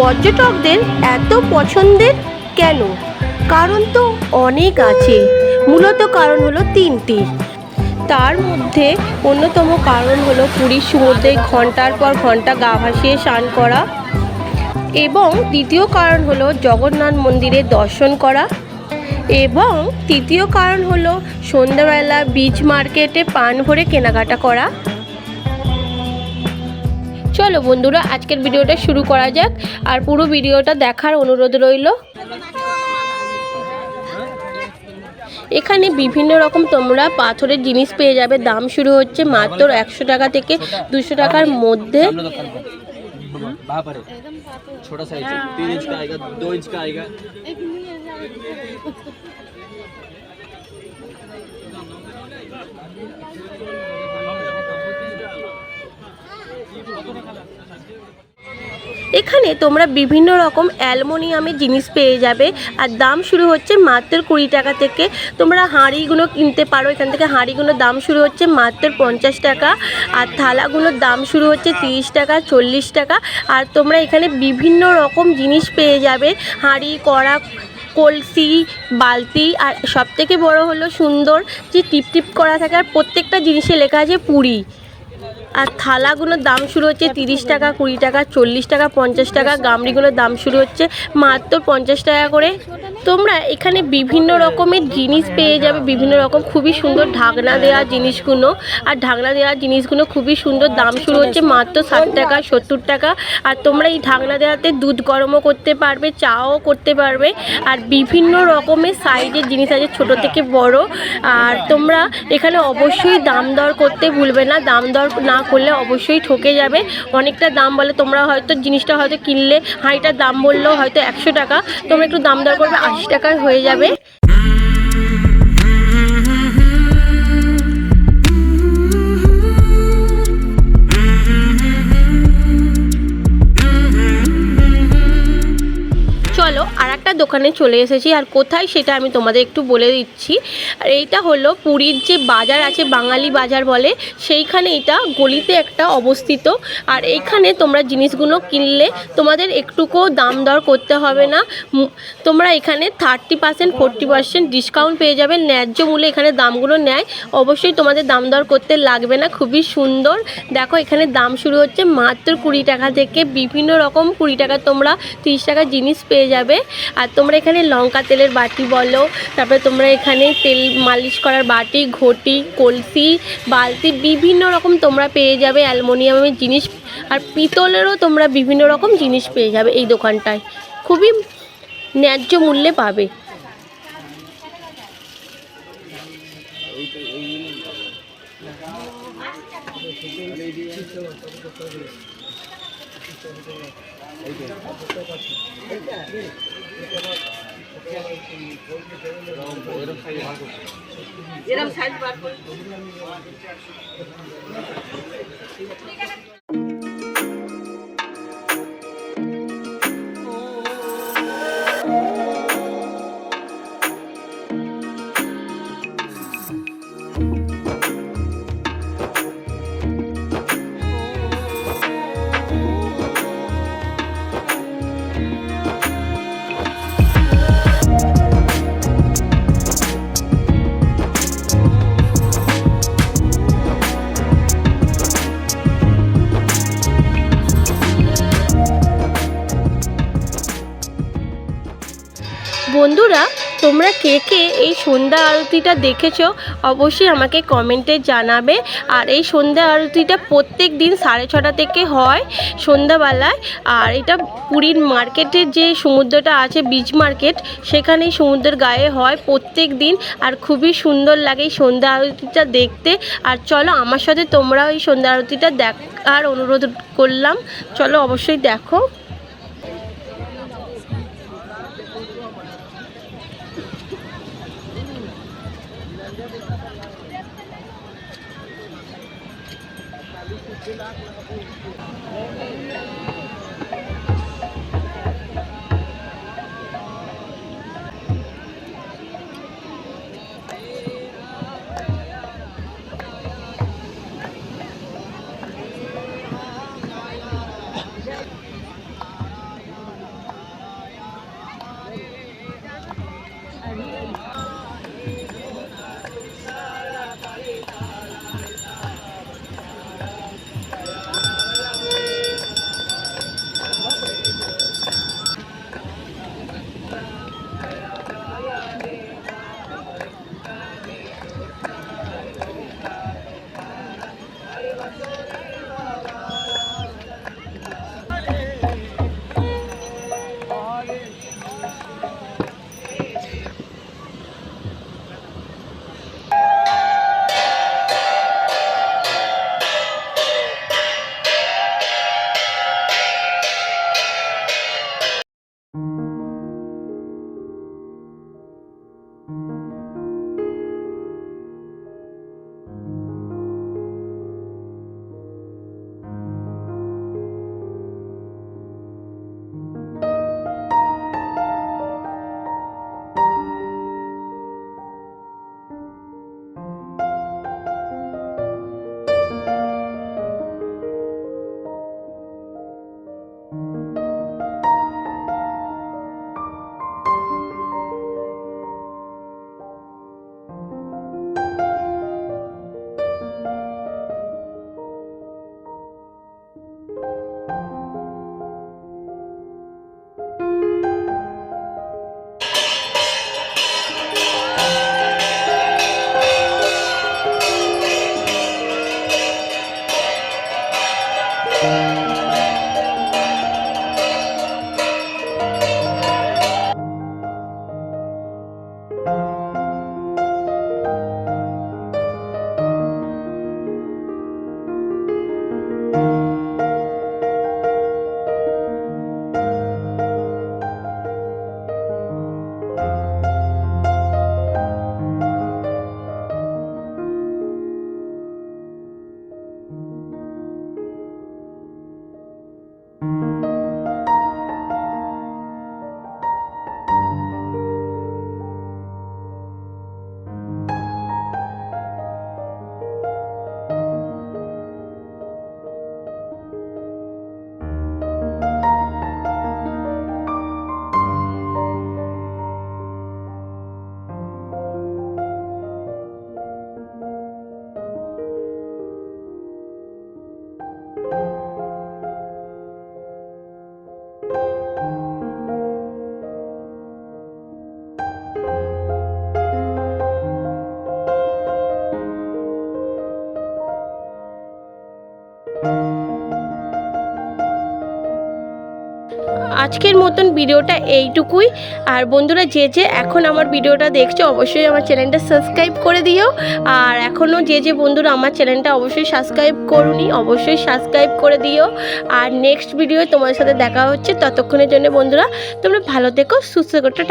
পর্যটকদের এত পছন্দের কেন? কারণ তো অনেক আছে। মূলত কারণ হলো তিনটি। তার মধ্যে অন্যতম কারণ হলো পুরীর সমুদ্রে ঘণ্টার পর ঘণ্টা গা ভাসিয়ে স্নান করা। এবং দ্বিতীয় কারণ হলো জগন্নাথ মন্দিরে দর্শন করা। এবং তৃতীয় কারণ হলো সন্ধ্যাবেলা বিচ মার্কেটে পান ভরে কেনাকাটা করা। চলো বন্ধুরা, আজকের ভিডিওটা শুরু করা যাক আর পুরো ভিডিওটা দেখার অনুরোধ রইল। এখানে বিভিন্ন রকম তোমরা পাথরের জিনিস পেয়ে যাবে। দাম শুরু হচ্ছে মাত্র একশো টাকা থেকে দুশো টাকার মধ্যে। এখানে তোমরা বিভিন্ন রকম অ্যালমোনিয়ামের জিনিস পেয়ে যাবে, আর দাম শুরু হচ্ছে মাত্র কুড়ি টাকা থেকে। তোমরা হাঁড়িগুলো কিনতে পারো, এখান থেকে হাঁড়িগুলোর দাম শুরু হচ্ছে মাত্র পঞ্চাশ টাকা, আর থালাগুলোর দাম শুরু হচ্ছে তিরিশ টাকা, চল্লিশ টাকা, আর তোমরা এখানে বিভিন্ন রকম জিনিস পেয়ে যাবে। হাঁড়ি কড়া কলসি, বালতি, আর সবথেকে বড় হলো সুন্দর যে টিপ টিপ করা থাকে, আর প্রত্যেকটা জিনিসে লেখা আছে পুরী। আর থালাগুলোর দাম শুরু হচ্ছে তিরিশ টাকা, কুড়ি টাকা, চল্লিশ টাকা, পঞ্চাশ টাকা গামড়িগুলোর দাম শুরু হচ্ছে মাত্র পঞ্চাশ টাকা করে। তোমরা এখানে বিভিন্ন রকমের জিনিস পেয়ে যাবে, বিভিন্ন রকম খুবই সুন্দর ঢাকনা দেওয়া জিনিসগুলো। আর ঢাকনা দেওয়া জিনিসগুলো খুবই সুন্দর, দাম শুরু হচ্ছে মাত্র ষাট টাকা, সত্তর টাকা। আর তোমরা এই ঢাকনা দেওয়াতে দুধ গরমও করতে পারবে, চাও করতে পারবে। আর বিভিন্ন রকমের সাইজের জিনিস আছে, ছোট থেকে বড়। আর তোমরা এখানে অবশ্যই দাম দর করতে ভুলবে না, দাম দর না করলে অবশ্যই ঠকে যাবে। অনেকটা দাম বলে তোমরা হয়তো জিনিসটা হয়তো কিনলে, হাঁড়িটার দাম বললেও হয়তো একশো টাকা। তোমরা একটু দাম দর করবে আশি টাকায় হয়ে যাবে। চলো আর একটা দোকানে চলে এসেছি। আর কোথায় সেটা আমি তোমাদের একটু বলে দিচ্ছি। আর এইটা হলো পুরীর যে বাজার আছে, বাঙালি বাজার বলে, সেইখানে এটা গলিতে একটা অবস্থিত। আর এইখানে তোমরা জিনিসগুলো কিনলে তোমাদের একটুকুও দাম দর করতে হবে না। তোমরা এখানে thirty percent forty percent discount পেয়ে যাবে। ন্যায্য মূল্যে এখানে দামগুলো নেয়। অবশ্যই তোমাদের দাম দর করতে লাগবে না, খুবই সুন্দর। দেখো, এখানে দাম শুরু হচ্ছে মাত্র কুড়ি টাকা থেকে। বিভিন্ন রকম কুড়ি টাকা তোমরা তিরিশ টাকা জিনিস পেয়ে যাবে। আর তোমরা এখানে লঙ্কা তেলের বাটি বলো, তারপরে তোমরা এখানে তেল মালিশ করার বাটি, ঘটি, কলসি, বালতি, বিভিন্ন রকম তোমরা পেয়ে যাবে। অ্যালমোনিয়ামের জিনিস আর পিতলেরও তোমরা বিভিন্ন রকম জিনিস পেয়ে যাবে এই দোকানটায়। খুবই ন্যায্য মূল্যে পাবে। এরকম সাইজ বার করে। বন্ধুরা, তোমরা কে কে এই সন্ধ্যা আরতিটা দেখেছ অবশ্যই আমাকে কমেন্টে জানাবে। আর এই সন্ধ্যা আরতিটা প্রত্যেক দিন সাড়ে ছটা থেকে হয় সন্ধ্যাবেলায়। আর এটা পুরীর মার্কেটের যে সমুদ্রটা আছে বিচ মার্কেট সেখানেই সমুদ্রের গায়ে হয় প্রত্যেক দিন। আর খুবই সুন্দর লাগে এই সন্ধ্যা আরতিটা দেখতে। আর চলো আমার সাথে তোমরা ওই সন্ধ্যা আরতিটা দেখার অনুরোধ করলাম। চলো অবশ্যই দেখো। Sila ako nakapunin. আজকের মতন ভিডিওটা এইটুকুই। আর বন্ধুরা, যে যে এখন আমার ভিডিওটা দেখছ, অবশ্যই আমার চ্যানেলটা সাবস্ক্রাইব করে দিও। আর এখনও যে যে বন্ধুরা আমার চ্যানেলটা অবশ্যই সাবস্ক্রাইব করুনি, অবশ্যই সাবস্ক্রাইব করে দিও। আর নেক্সট ভিডিও তোমার সাথে দেখা হচ্ছে ততক্ষণের জন্য বন্ধুরা, তোমরা ভালো থেকো, সুস্থ করতে